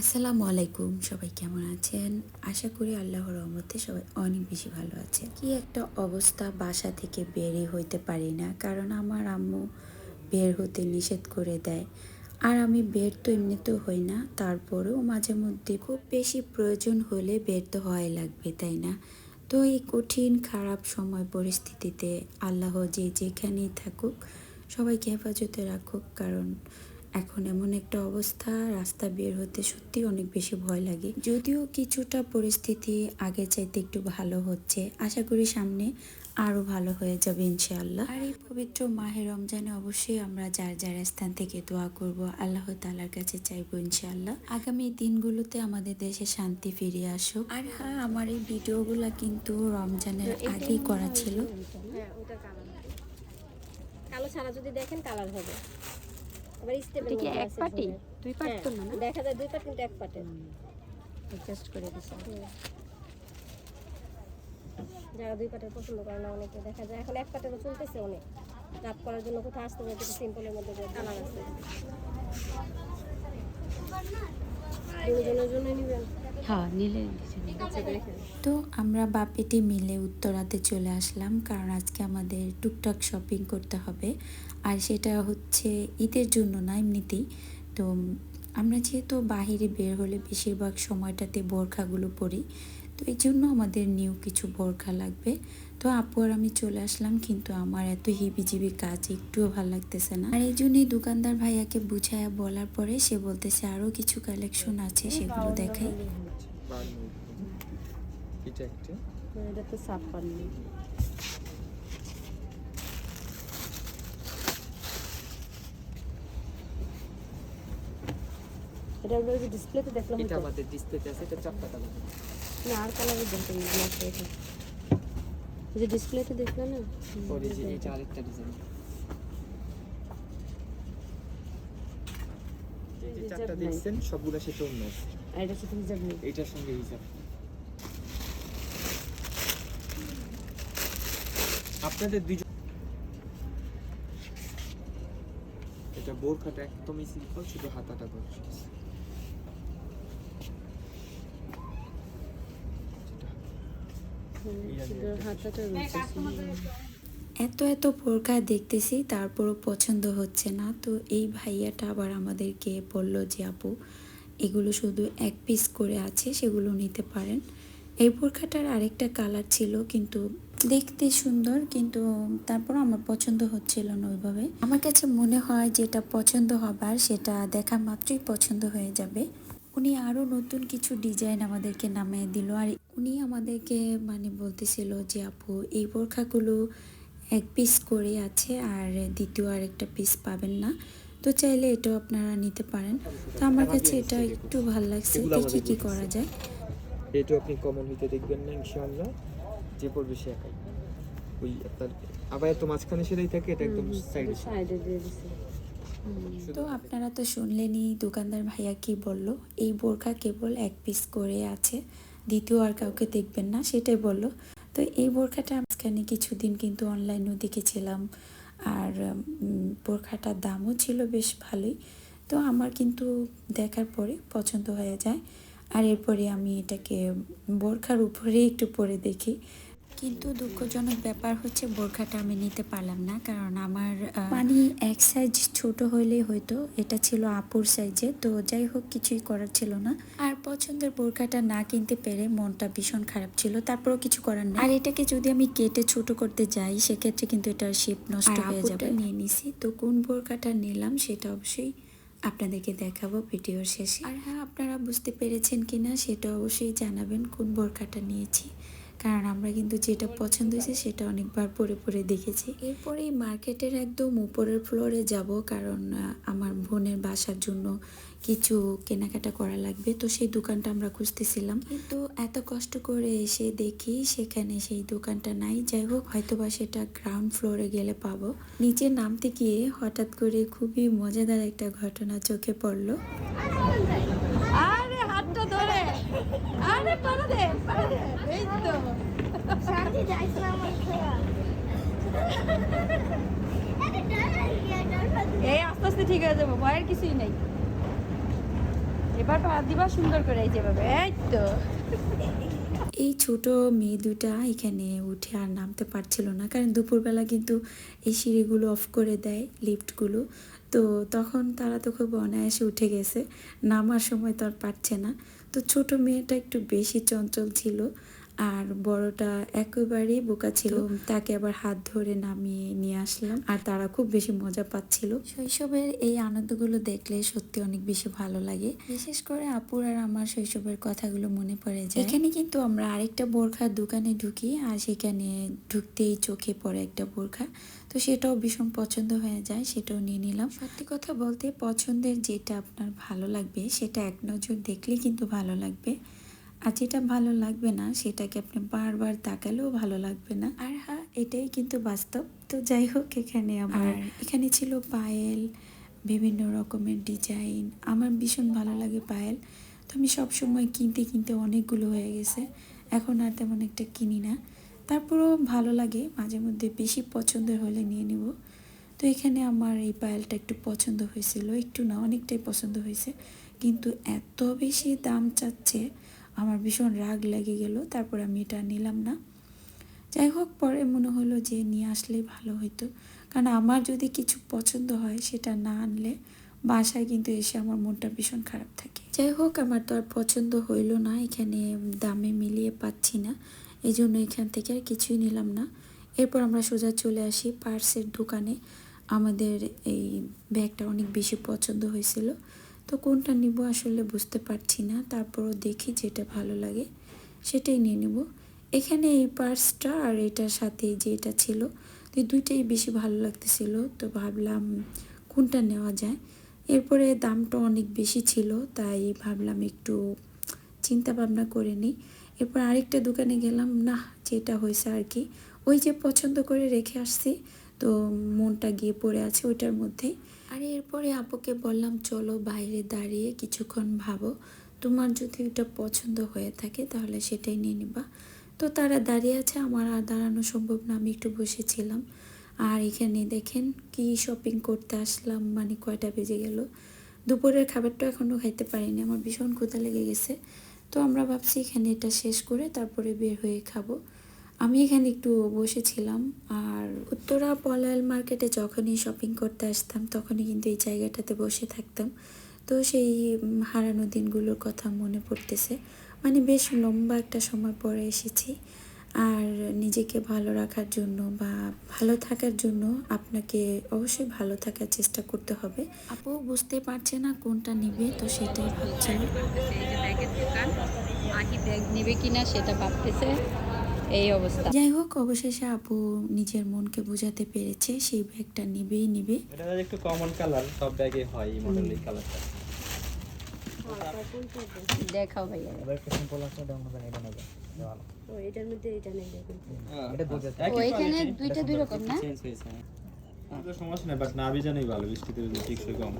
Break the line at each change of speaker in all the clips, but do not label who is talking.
আসসালামু আলাইকুম, সবাই কেমন আছেন? আশা করি আল্লাহর রহমতে সবাই অনেক বেশি ভালো আছে। কি একটা অবস্থা বাসা থেকে বেরই হইতে পারি না, কারণ আমার আম্মু বের হতে নিষেধ করে দেয়। আর আমি বের তো এমনিতেও হই না, তারপরেও মাঝে মধ্যে খুব বেশি প্রয়োজন হলে বের তো হয় লাগবে, তাই না? তো এই কঠিন, খারাপ সময় পরিস্থিতিতে আল্লাহ যে যেখানেই থাকুক, সবাইকে হেফাজতে রাখুক, কারণ এখন এমন একটা অবস্থা রাস্তা বের হতে সত্যি অনেক বেশি ভয় লাগে। যদিও কিছুটা পরিস্থিতি আগে চাইতে একটু ভালো হচ্ছে আশা করি সামনে আরও ভালো হয়ে যাবে ইনশাআল্লাহ। আর এই পবিত্র মাহে রমজানে অবশ্যই আমরা যার যার স্থান থেকে দোয়া করব আল্লাহ তালার কাছে চাইব ইনশাআল্লাহ। আগামী দিনগুলোতে আমাদের দেশে শান্তি ফিরে আসুক। আর হ্যাঁ আমার এই ভিডিওগুলা কিন্তু রমজানের আগেই করা ছিল।
হ্যাঁ কালো ছাড়া যদি দেখেন কালার হবে। আবার স্টেপের
কি
মধ্যে
এক পাটি? দুই পাট
হ্যাঁ,
তো না
দেখা যায় দুই পাট কিন্তু এক পাটে
অ্যাডজাস্ট করে দিছে।
যারা দুই পাটের পছন্দ করে না অনেকে দেখা যায় এখন এক পাটেরও চলতেছে অনেক। রাত করার জন্য কোথাও আসতে পারে কিছু সিম্পলের মধ্যে কালার আছে। দুজনের জন্য নিবেন।
হ্যাঁ
তো আমরা বাপিটি মিলে উত্তরাতে চলে আসলাম কারণ আজকে আমাদের টুকটাক শপিং করতে হবে। আর সেটা হচ্ছে ঈদের জন্য না এমনিতেই। তো আমরা যেহেতু বাহিরে বের হলে বেশিরভাগ সময়টাতে বোরখাগুলো পরি তো এই জন্য আমাদের নিউ কিছু বোরখা লাগবে। তো আপু আর আমি চলে আসলাম কিন্তু আমার এত হিবিজিবি কাজ একটুও ভালো লাগতেছে না। আর এই জন্যই দোকানদার ভাইয়াকে বুঝায়া বলার পরে সে বলতেছে আরও কিছু কালেকশন আছে সেগুলো দেখাই।
এটা একটা?
এটা তো ছাপ্পান্ন। এটা ডিসপ্লেতে দেখলাম
এটা আমাদের ডিসপ্লেতে আছে এটা চারটা কালার
না আর নেই ব্ল্যাক এটা। যে ডিসপ্লেতে দেখলে না?
পরে যে এটা আরেকটা ডিজাইন যে চারটা দেখছেন সবগুলা সাথে অন্য।
আর এটা সাথে হিজাব নেই
এইটার সঙ্গে আপনাদের দুজন এটা বোরখাটা একদমই সিম্পল শুধু হাতাটা করছে
শুধু হাতাটা রয়েছে
এত এত বোরকা দেখতেছি, তারপরও পছন্দ হচ্ছে না। তো এই ভাইয়াটা আবার আমাদেরকে বলল যে, আপু, এগুলো শুধু এক পিস করে আছে, সেগুলো নিতে পারেন। এই বোরখাটার আরেকটা কালার ছিল, কিন্তু দেখতে সুন্দর, কিন্তু তারপর আমার পছন্দ হচ্ছিল না ওইভাবে। আমার কাছে মনে হয় যেটা পছন্দ হবার, সেটা দেখা মাত্রই পছন্দ হয়ে যাবে। উনি আরও নতুন কিছু ডিজাইন আমাদেরকে নামিয়ে দিল। আর উনি আমাদেরকে মানে বলতেছিল যে আপু এই বোরখাগুলো এক পিস করে আছে আর দ্বিতীয় আর একটা পিস পাবেন না। তো চাইলে এটাও আপনারা নিতে পারেন। তো আমার কাছে এটা একটু ভালো লাগছে দেখি কি করা যায়।
এটা আপনি কমন হইতে দেখবেন না ইনশাআল্লাহ। যে পড়বে সে একাই। ওই আপনার আবার এত মাঝখানে সেটাই থাকে এটা একদম সাইডে
সাইডে দিয়ে দিছে।
তো আপনারা তো শুনলেনই দোকানদার ভাইয়া কি বলল? এই বোরখা কেবল এক পিস করে আছে, দ্বিতীয় আর কাউকে দেখবেন না, সেটাই বলল। তো এই বোরখাটা মাঝখানে কিছুদিন কিন্তু অনলাইনেও দেখেছিলাম। আর বোরখাটার দামও ছিল বেশ ভালোই। তো আমার কিন্তু দেখার পরে পছন্দ হয়ে যায়। আর এরপরে আমি এটাকে বোরখার উপরে একটু পরে দেখি। কিন্তু দুঃখজনক ব্যাপার হচ্ছে বোরখাটা আমি নিতে পারলাম না কারণ আমার মানে এক সাইজ ছোট হইলেই হয়তো এটা ছিল আপুর সাইজে তো যাই হোক কিছুই করার ছিল না। আর পছন্দের বোরখাটা না কিনতে পেরে মনটা ভীষণ খারাপ ছিল তারপরও কিছু করার নেই। আর এটাকে যদি আমি কেটে ছোট করতে যাই সেক্ষেত্রে কিন্তু এটার শেপ নষ্ট হয়ে যাবে। নিয়ে নিছি তো কোন বোরখাটা নিলাম সেটা অবশ্যই আপনাদেরকে দেখাবো ভিডিওর শেষে। আর হ্যাঁ আপনারা বুঝতে পেরেছেন কিনা সেটা অবশ্যই জানাবেন কোন বোরখাটা নিয়েছি। কারণ আমরা কিন্তু যেটা পছন্দ হয়েছে সেটা অনেকবার পরে পরে দেখেছি। এরপরে এই মার্কেটের একদম উপরের ফ্লোরে যাব কারণ আমার বোনের বাসার জন্য কিছু কেনাকাটা করা লাগবে। তো সেই দোকানটা আমরা খুঁজতেছিলাম। কিন্তু এত কষ্ট করে এসে দেখি সেখানে সেই দোকানটা নাই। যাই হোক হয়তো বা সেটা গ্রাউন্ড ফ্লোরে গেলে পাবো। নিচে নামতে গিয়ে হঠাৎ করে খুবই মজাদার একটা ঘটনা চোখে পড়ল
আরে হাতটা ধরে আরে পারে দে পারে দে এই তো।
শান্তি যাইছ না আমার
এই আস্তে আস্তে ঠিক হয়ে যাব ভয়ের কিছুই নাই। এবার পা দিবা সুন্দর করে এই যেভাবে। এই তো।
এই ছোট মেয়ে দুটা এখানে উঠে আর নামতে পারছিল না কারণ দুপুরবেলা কিন্তু এই সিঁড়িগুলো অফ করে দেয় লিফটগুলো তো তখন তারা তো খুব অনায়াসে উঠে গেছে নামার সময় তো আর পারছে না। তো ছোট মেয়েটা একটু বেশি চঞ্চল ছিল। আর বড়টা একেবারেই বোকা ছিল। তাকে আবার হাত ধরে নামিয়ে নিয়ে আসলাম। আর তারা খুব বেশি মজা পাচ্ছিল। শৈশবের এই আনন্দগুলো দেখলে সত্যি অনেক বেশি ভালো লাগে। বিশেষ করে আপুর আর আমার শৈশবের কথাগুলো মনে পড়ে যায়। এখানে কিন্তু আমরা আরেকটা বোরখার দোকানে ঢুকি আর সেখানে ঢুকতেই চোখে পড়ে একটা বোরখা। তো সেটাও ভীষণ পছন্দ হয়ে যায় সেটাও নিয়ে নিলাম। সত্যি কথা বলতে পছন্দের যেটা আপনার ভালো লাগবে সেটা এক নজর দেখলেই কিন্তু ভালো লাগবে। আর যেটা ভালো লাগবে না সেটাকে আপনি বারবার তাকালেও ভালো লাগবে না। আর হ্যাঁ এটাই কিন্তু বাস্তব। তো যাই হোক এখানে আমার এখানে ছিল পায়েল বিভিন্ন রকমের ডিজাইন। আমার ভীষণ ভালো লাগে পায়েল। তো আমি সবসময় কিনতে কিনতে অনেকগুলো হয়ে গেছে। এখন আর তেমন একটা কিনি না। তারপরেও ভালো লাগে মাঝে মধ্যে বেশি পছন্দের হলে নিয়ে নিব। তো এখানে আমার এই পায়েলটা একটু পছন্দ হয়েছিল। একটু না অনেকটাই পছন্দ হয়েছে। কিন্তু এত বেশি দাম চাচ্ছে আমার ভীষণ রাগ লেগে গেল, তারপর আমি এটা নিলাম না। যাই হোক, পরে মনে হলো যে নিয়ে আসলেই ভালো হতো কারণ আমার যদি কিছু পছন্দ হয় সেটা না আনলে বাসায় কিন্তু এসে আমার মনটা ভীষণ খারাপ থাকে। যাই হোক, আমার তো আর পছন্দ হইল না, এখানে দামে মিলিয়ে পাচ্ছি না। এই জন্য এখান থেকে আর কিছুই নিলাম না। এরপর আমরা সোজা চলে আসি পার্সের দোকানে। আমাদের এই ব্যাগটা অনেক বেশি পছন্দ হয়েছিল। তো কোনটা নিব আসলে বুঝতে পারছি না, তারপরও দেখি যেটা ভালো লাগে, সেটাই নিয়ে নেব। এখানে এই পার্সটা আর এটার সাথে যে এটা ছিল তো দুইটাই বেশি ভালো লাগতেছিল, তো ভাবলাম কোনটা নেওয়া যায়। এরপরে দামটা অনেক বেশি ছিল, তাই ভাবলাম একটু চিন্তা ভাবনা করে নিই। এরপর আরেকটা দোকানে গেলাম না যেটা হয়েছে আর কি, ওই যে পছন্দ করে রেখে আসছি, তো মনটা গিয়ে পড়ে আছে ওইটার মধ্যেই। আর এরপরে আপুকে বললাম, চলো বাইরে দাঁড়িয়ে কিছুক্ষণ ভাবো। তোমার যদি ওটা পছন্দ হয়ে থাকে তাহলে সেটাই নিয়ে নিবা। তো তারা দাঁড়িয়ে আছে, আমার আর দাঁড়ানো সম্ভব না, আমি একটু বসেছিলাম। আর এখানে দেখেন কি শপিং করতে আসলাম মানে কয়টা বেজে গেল। দুপুরের খাবারটা এখনও খাইতে পারিনি, আমার ভীষণ ক্ষুধা লেগে গেছে। তো আমরা ভাবছি এখানে এটা শেষ করে তারপরে বের হয়ে খাব। আমি এখানে একটু বসেছিলাম আর উত্তরা পলায়াল মার্কেটে যখনই শপিং করতে আসতাম, তখনই কিন্তু এই জায়গাটাতে বসে থাকতাম। তো সেই হারানো দিনগুলোর কথা মনে পড়তেছে। মানে বেশ লম্বা একটা সময় পরে এসেছি। আর নিজেকে ভালো রাখার জন্য বা ভালো থাকার জন্য আপনাকে অবশ্যই ভালো থাকার চেষ্টা করতে হবে। আপু বুঝতে পারছে না কোনটা নিবে, তো সেটাই ভাবছিল
ব্যাগের দোকান, আহি ব্যাগ নেবে কিনা সেটা ভাবতেছে। এই অবস্থা।
যাই হোক অবশেষে আপু নিজের মনকে বোঝাতে পেরেছে সেই ব্যাগটা নিবেই নিবে।
এটা একটু কমন কালার সব ব্যাগে হয় এই মডেল এই কালারটা
দেখাও ভাইয়া।
আবার একটু সিম্পল আছে দাম হবে এটা নেবে।
ও এটার মধ্যে এটা নেই দেখুন
এটা দুটো
ও দুইটা দুই রকম না?
চেঞ্জ হয়েছে। সমস্যা নেই বাট নাভি জানাই ভালো বৃষ্টিতে টিকসই কম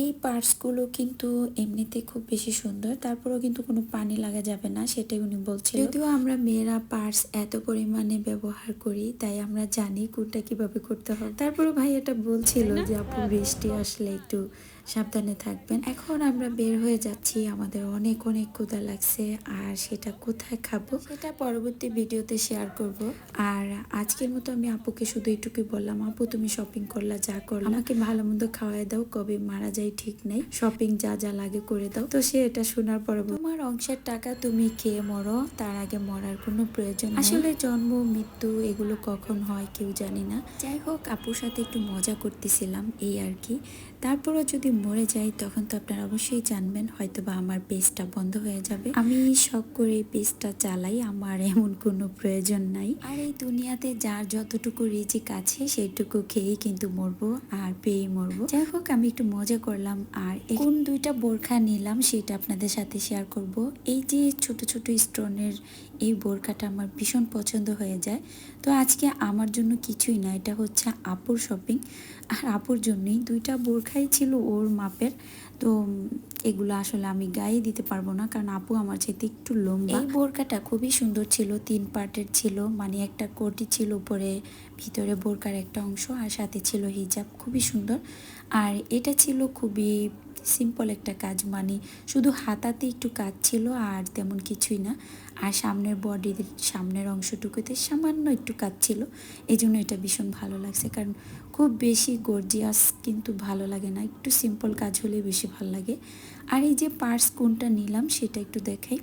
এই পার্টসগুলো কিন্তু এমনিতে খুব বেশি সুন্দর তারপরেও কিন্তু কোনো পানি লাগা যাবে না সেটাই উনি বলছেন যদিও আমরা মেয়েরা পার্টস এত পরিমাণে ব্যবহার করি তাই আমরা জানি কোনটা কীভাবে করতে হবে তারপরে ভাই এটা বলছিল যে আপু বৃষ্টি আসলে একটু সাবধানে থাকবেন। এখন আমরা বের হয়ে যাচ্ছি। আমাদের অনেক অনেক ক্ষুধা লাগছে। আর সেটা কোথায় খাব? সেটা পরবর্তী ভিডিওতে শেয়ার করব। আর আজকের মতো আমি আপুকে শুধু এইটুকুই বললাম আপু তুমি শপিং করলা যা করলা। আমাকে ভালো মন্দ খাওয়াই দাও কবে মারা যাই ঠিক নেই। শপিং যা যা লাগে করে দাও। তো সে এটা শোনার পরে তোমার অংশের টাকা তুমি খেয়ে মরো তার আগে মরার কোনো প্রয়োজন আসলে জন্ম মৃত্যু এগুলো কখন হয় কেউ জানি না। যাই হোক আপুর সাথে একটু মজা করতেছিলাম এই আর কি। তারপরও যদি মরে যাই, তখন তো আপনারা অবশ্যই জানবেন হয়তো বা আমার পেজটা বন্ধ হয়ে যাবে। আমি শখ করে এই পেজটা চালাই, আমার এমন কোনো প্রয়োজন নাই। আর এই দুনিয়াতে যার যতটুকু রিজিক আছে সেইটুকু খেয়েই কিন্তু মরবো আর পেয়েই মরবো। যাই হোক, আমি একটু মজা করলাম আর কোন দুইটা বোরখা নিলাম, সেটা আপনাদের সাথে শেয়ার করব। এই যে ছোট ছোট স্টোনের এই বোরখাটা আমার ভীষণ পছন্দ হয়ে যায়। তো আজকে আমার জন্য কিছুই না, এটা হচ্ছে আপুর শপিং আর আপুর জন্যই দুইটা বোরখাই ছিল ওর মাপের। তো এগুলো আসলে আমি গায়ে দিতে পারব না, কারণ আপু আমার চাইতে একটু লম্বা। এই বোরকাটা খুবই সুন্দর ছিল, তিন পার্টের ছিল মানে একটা কোটি ছিল উপরে, ভিতরে বোরকার একটা অংশ আর সাথে ছিল হিজাব, খুবই সুন্দর। আর এটা ছিল খুবই সিম্পল একটা কাজ মানে শুধু হাতাতে একটু কাজ ছিল আর তেমন কিছুই না। আর সামনের বডির সামনের অংশটুকুতে সামান্য একটু কাজ ছিল এই জন্য এটা ভীষণ ভালো লাগছে, কারণ খুব বেশি গর্জিয়াস কিন্তু ভালো লাগে না। একটু সিম্পল কাজ হলে বেশি ভালো লাগে। আর এই যে পার্স কোনটা নিলাম সেটা একটু দেখাই।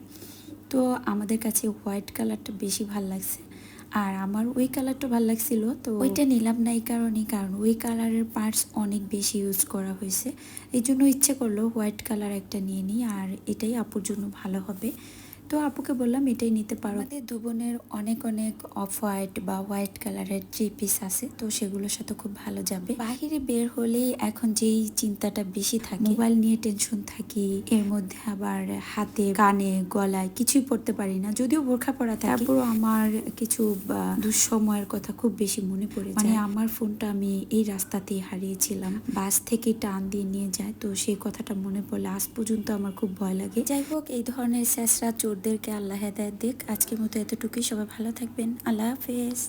তো আমাদের কাছে হোয়াইট কালারটা বেশি ভালো লাগছে। আর আমার ওই কালারটা ভালো লাগছিল, তো ওইটা নিলাম না এই কারণে কারণ ওই কালারের পার্টস অনেক বেশি ইউজ করা হয়েছে। এই জন্য ইচ্ছে করল হোয়াইট কালার একটা নিয়ে নিই, আর এটাই আপুর জন্য ভালো হবে। তো আপুকে বললাম এটাই নিতে পারো। আমাদের দুবনের অনেক অনেক অফ হোয়াইট বা হোয়াইট কালারের থ্রি পিস আছে তো সেগুলোর সাথে খুব ভালো যাবে। বাহিরে বের হলে এখন যেই চিন্তাটা বেশি থাকে মোবাইল নিয়ে টেনশন থাকি এর মধ্যে আবার হাতে কানে গলায় কিছুই পড়তে পারি না যদিও বোরখা পরা থাকে। তারপরও আমার কিছু দুঃসময়ের কথা খুব বেশি মনে পড়ে মানে আমার ফোনটা আমি এই রাস্তাতেই হারিয়েছিলাম। বাস থেকে টান দিয়ে নিয়ে যায় তো সেই কথাটা মনে পড়লে আজ পর্যন্ত আমার খুব ভয় লাগে। যাই হোক এই ধরনের শেষরা চোরদেরকে আল্লাহ হেদায়ত দিক। আজকের মতো এতটুকুই। সবাই ভালো থাকবেন। আল্লাহ হাফেজ।